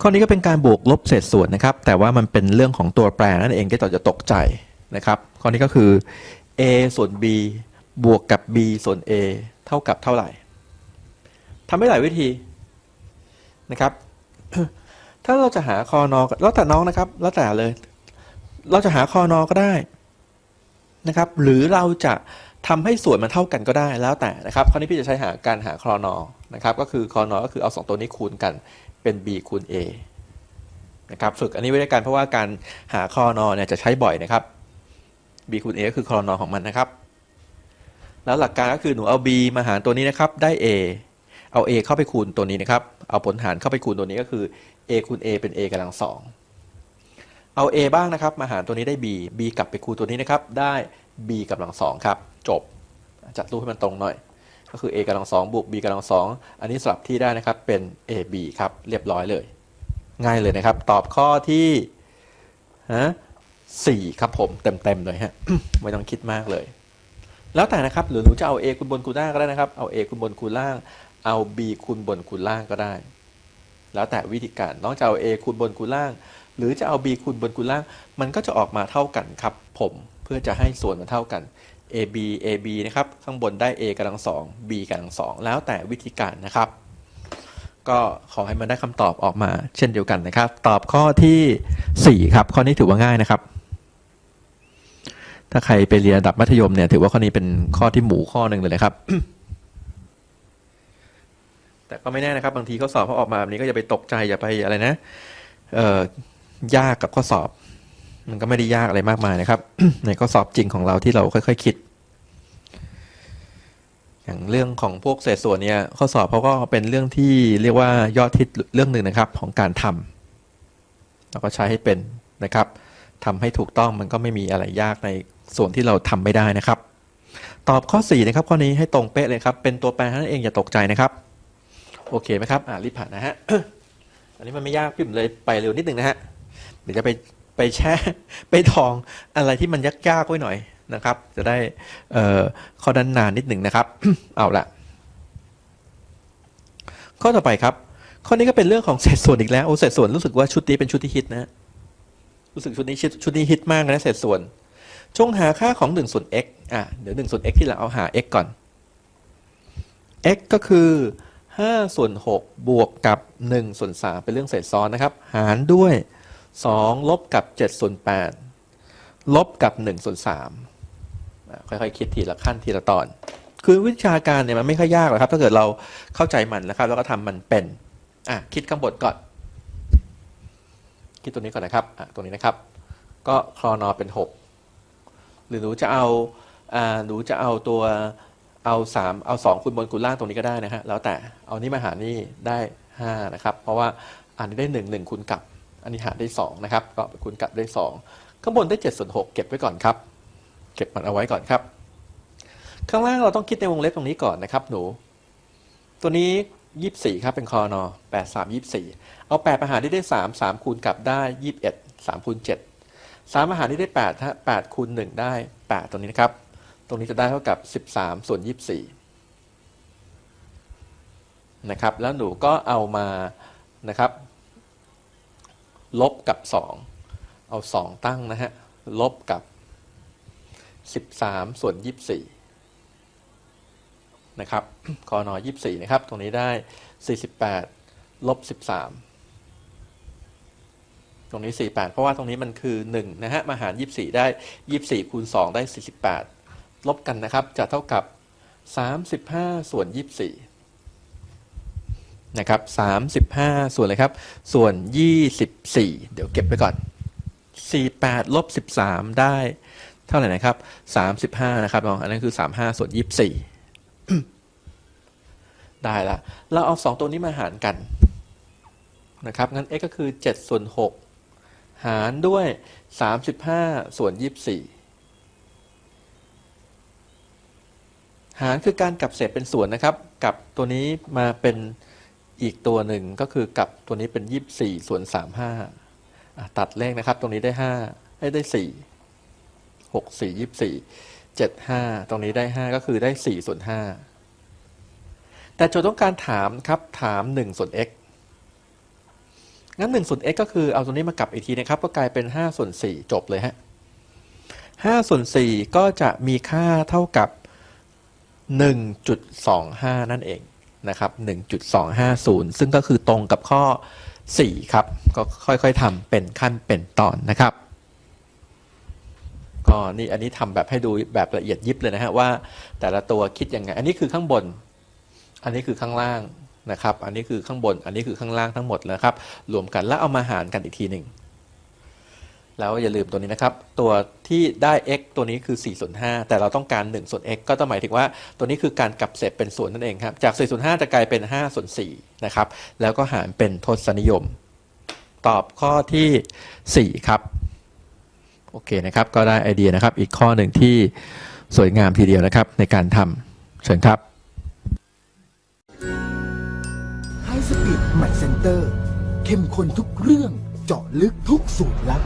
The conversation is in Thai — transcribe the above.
ข้อนี้ก็เป็นการบวกลบเศษส่วนนะครับ แต่ว่ามันเป็นเรื่องของตัวแปรนั่นเองที่เราจะตกใจนะครับ ข้อนี้ก็คือ a ส่วน b บวกกับ b ส่วน a เท่ากับเท่าไหร่ทำได้หลายวิธีนะครับ ถ้าเราจะหาคอนอแล้วแต่น้องนะครับ แล้วแต่เลย เราจะหาคอนอก็ได้นะครับ หรือเราจะทำให้ส่วนมันเท่ากันก็ได้แล้วแต่นะครับ คราวนี้พี่จะใช้หาการหาคอนอนะครับ ก็คือคอนอก็คือเอาสองตัวนี้คูณกัน เป็น b คูณ a นะครับฝึกอันนี้ไว้ด้วยกันเพราะว่าการหาคอนอเนี่ยจะใช้บ่อยนะครับ b คูณ a ก็คือคอนอของมันนะครับ แล้วหลักการก็คือหนูเอา b มาหารตัวนี้นะครับได้ a เอา a เข้าไปคูณตัวนี้นะครับเอาผลหารเข้าไปคูณตัวนี้ก็คือ a คูณ a เป็น a กำลังสองเอา a บ้างนะครับ มาหารตัวนี้ได้ b b กลับไปคูณตัวนี้นะครับได้ b กำลังสองครับจบจัดรูปให้มันตรงหน่อย ก็คือ a กำลังสองบวก b กำลังสองอันนี้สลับที่ได้นะครับเป็น ab ครับเรียบร้อยเลย ง่ายเลยนะครับ ตอบข้อที่ฮะสี่ครับผมเต็มๆเลยฮะไม่ต้องคิดมากเลย แล้วแต่นะครับหรือหนูจะเอา a คูณบนคูณล่างก็ได้นะครับเอา a คูณบนคูณล่าง เอา b คูณบนคูณล่างก็ได้ แล้วแต่วิธีการน้องจะเอา a คูณบนคูณล่าง หรือจะเอา b คูณบนคูณล่าง มันก็จะออกมาเท่ากันครับ ผมเพื่อจะให้ส่วนมันเท่ากัน ab ab นะครับ ข้างบนได้ a กำลังสอง b กำลังสอง แล้วแต่วิธีการนะครับ ก็ขอให้มันได้คำตอบออกมา เช่นเดียวกันนะครับ ตอบข้อที่ 4 ครับ ข้อนี้ถือว่าง่ายนะครับ ถ้าใครไปเรียนระดับมัธยมเนี่ย ถือว่าข้อนี้เป็นข้อที่หมูข้อหนึ่งเลยนะครับ แต่ก็ไม่แน่นะครับ บางทีข้อสอบเขาออกมาแบบนี้ก็อย่าไปตกใจอย่าไปอะไรนะ เอ่อยากกับข้อสอบ มันก็ไม่ได้ยากอะไรมากมายนะครับ ในข้อสอบจริงของเราที่เราค่อย ๆ คิด อย่างเรื่องของพวกเศษส่วนเนี่ยข้อสอบเขาก็เป็นเรื่องที่เรียกว่ายอดฮิตเรื่องหนึ่งนะครับของการทำเราก็ใช้ให้เป็นนะครับทำให้ถูกต้องมันก็ไม่มีอะไรยากในส่วนที่เราทำไม่ได้นะครับ ตอบข้อ4นะครับข้อนี้ให้ตรงเป๊ะเลยครับ เป็นตัวแปรนั่นเองอย่าตกใจนะครับ โอเคไหมครับ อ่ารีบผ่านนะฮะอันนี้มันไม่ยากพี่ผมเลยไปเร็วนิดนึงนะฮะเดี๋ยวจะไป ไปแช่ไปทองอะไรที่มันยากๆไว้หน่อยนะครับ จะได้ข้อด้านนานนิดหนึ่งนะครับ เอาละข้อต่อไปครับ ข้อนี้ก็เป็นเรื่องของเศษส่วนอีกแล้วโอ้เศษส่วนรู้สึกว่าชุดนี้เป็นชุดที่ฮิตนะรู้สึกชุดนี้ชุดชุดนี้ฮิตมากนะเศษส่วน จงหาค่าของ1ส่วน x อะเดี๋ยว1ส่วน x ที่เราเอาหา x ก่อน x ก็คือ5ส่วน6บวกกับ1ส่วน3เป็นเรื่องเศษซ้อนนะครับ หารด้วย 2 ลบกับ 7 ส่วน 8 ลบกับ 1 ส่วน 3 ค่อยๆ คิดทีละขั้นทีละตอน คือวิชาการเนี่ยมันไม่ค่อยยากหรอกครับ ถ้าเกิดเราเข้าใจมันนะครับ แล้วก็ทำมันเป็น อะ คิดข้างบนก่อน คิดตัวนี้ก่อนนะครับ อะ ตัวนี้นะครับ ก็คลอนอเป็น 6 หรือหนูจะเอา อ่า หนูจะเอาตัว เอาสามเอาสองคูณบนคูณล่างตรงนี้ก็ได้นะฮะ แล้วแต่ เอานี่มาหารนี่ได้ห้านะครับ เพราะว่าอันนี้ได้หนึ่งหนึ่งคูณกับ อันนี้หารได้สองนะครับก็คูณกับได้สองข้างบนได้เจ็ดส่วนหกเก็บไว้ก่อนครับ เก็บมันเอาไว้ก่อนครับ ข้างล่างเราต้องคิดในวงเล็บตรงนี้ก่อนนะครับ หนู ตัวนี้ยี่สี่ครับเป็นคอนอแปดสามยี่สี่เอาแปดมาหารได้ได้สามสามคูณกับได้ยี่สิบเอ็ดสามคูณเจ็ดสามมาหารได้ได้แปดฮะแปดคูณหนึ่งได้แปดตรงนี้นะครับ ตรงนี้จะได้เท่ากับ 13 ส่วน 24 นะครับ แล้วหนูก็เอามานะครับ ลบกับ 2 เอา 2 ตั้งนะฮะ ลบกับ 13 ส่วน 24 นะครับคอนอ24 นะครับ ตรงนี้ได้ 48 ลบ 13 ตรงนี้ 48 เพราะว่าตรงนี้มันคือ 1 นะฮะมาหาร 24 ได้ 24 คูณ 2 ได้ 48 ลบกันนะครับ จะเท่ากับ 35 ส่วน 24 นะครับ35 ส่วนอะไรครับ ส่วน 24 เดี๋ยวเก็บไว้ก่อน 48ลบ13 ได้เท่าไหร่นะครับ 35 นะครับน้องอันนั้นคือ 35 ส่วน 24 ได้ละ เราเอา 2 ตัวนี้มาหารกันนะครับ งั้น x ก็คือ 7 ส่วน 6 หารด้วย 35 ส่วน 24 หารคือการกลับเศษเป็นส่วนนะครับกลับตัวนี้มาเป็น อีกตัวหนึ่งก็คือกับตัวนี้เป็น 24 ส่วน 35 ตัดเลขนะครับ ตรงนี้ได้5ให้ได้ 4 6 4 24 7 5 ตรงนี้ได้ 5 ก็คือได้ 4 ส่วน 5 แต่โจทย์ต้องการถามครับถาม 1 ส่วน x งั้น 1 ส่วน x ก็คือเอาตรงนี้มากลับอีกทีนะครับ ก็กลายเป็น 5 ส่วน 4 จบเลยฮะ5ส่วน 4 ก็จะมีค่าเท่ากับ 1.25 นั่นเอง นะครับ1.250 ซึ่งก็คือตรงกับข้อ 4 ครับ ก็ค่อยๆทำเป็นขั้นเป็นตอนนะครับก็นี่อันนี้ทำแบบให้ดูแบบละเอียดยิบเลยนะฮะว่า แต่ละตัวคิดยังไง อันนี้คือข้างบน อันนี้คือข้างล่างนะครับ อันนี้คือข้างบน อันนี้คือข้างล่างทั้งหมดนะครับ รวมกันแล้วเอามาหารกันอีกทีหนึ่ง แล้วอย่าลืมตัวนี้นะครับ ตัวที่ได้ x ตัวนี้คือ 4 ส่วน 5 แต่เราต้องการ 1 ส่วน x ก็ต้องหมายถึงว่าตัวนี้คือการกลับเศษเป็นส่วนนั่นเองครับ จาก 4 ส่วน 5 จะกลายเป็น 5 ส่วน 4 นะครับ แล้วก็หารเป็นทศนิยม ตอบข้อทีสี่4 ครับ โอเคนะครับ ก็ได้ไอเดียนะครับ อีกข้อหนึ่งที่สวยงามทีเดียวนะครับ ในการทำเชิญครับไฮสปีดใหม่เซ็นเตอร์เข้มข้นทุกเรื่องเจาะลึกทุกสูตรลับ